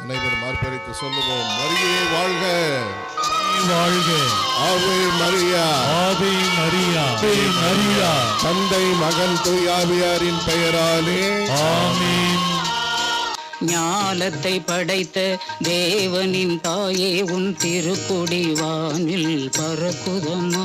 அனைவரும் ஆர்ப்பரித்து சொல்லுவோம் மரியே வாழ்க. வாழ்க. ஆவே மரியா. ஆவே மரியா. மரியா. தந்தை மகன் தூயாவியாரின் பெயராலே. ஆமென். ஞாலத்தை படைத்த தேவனின் தாயே உன் திருக்குடி வானில் பறக்குதம்மா.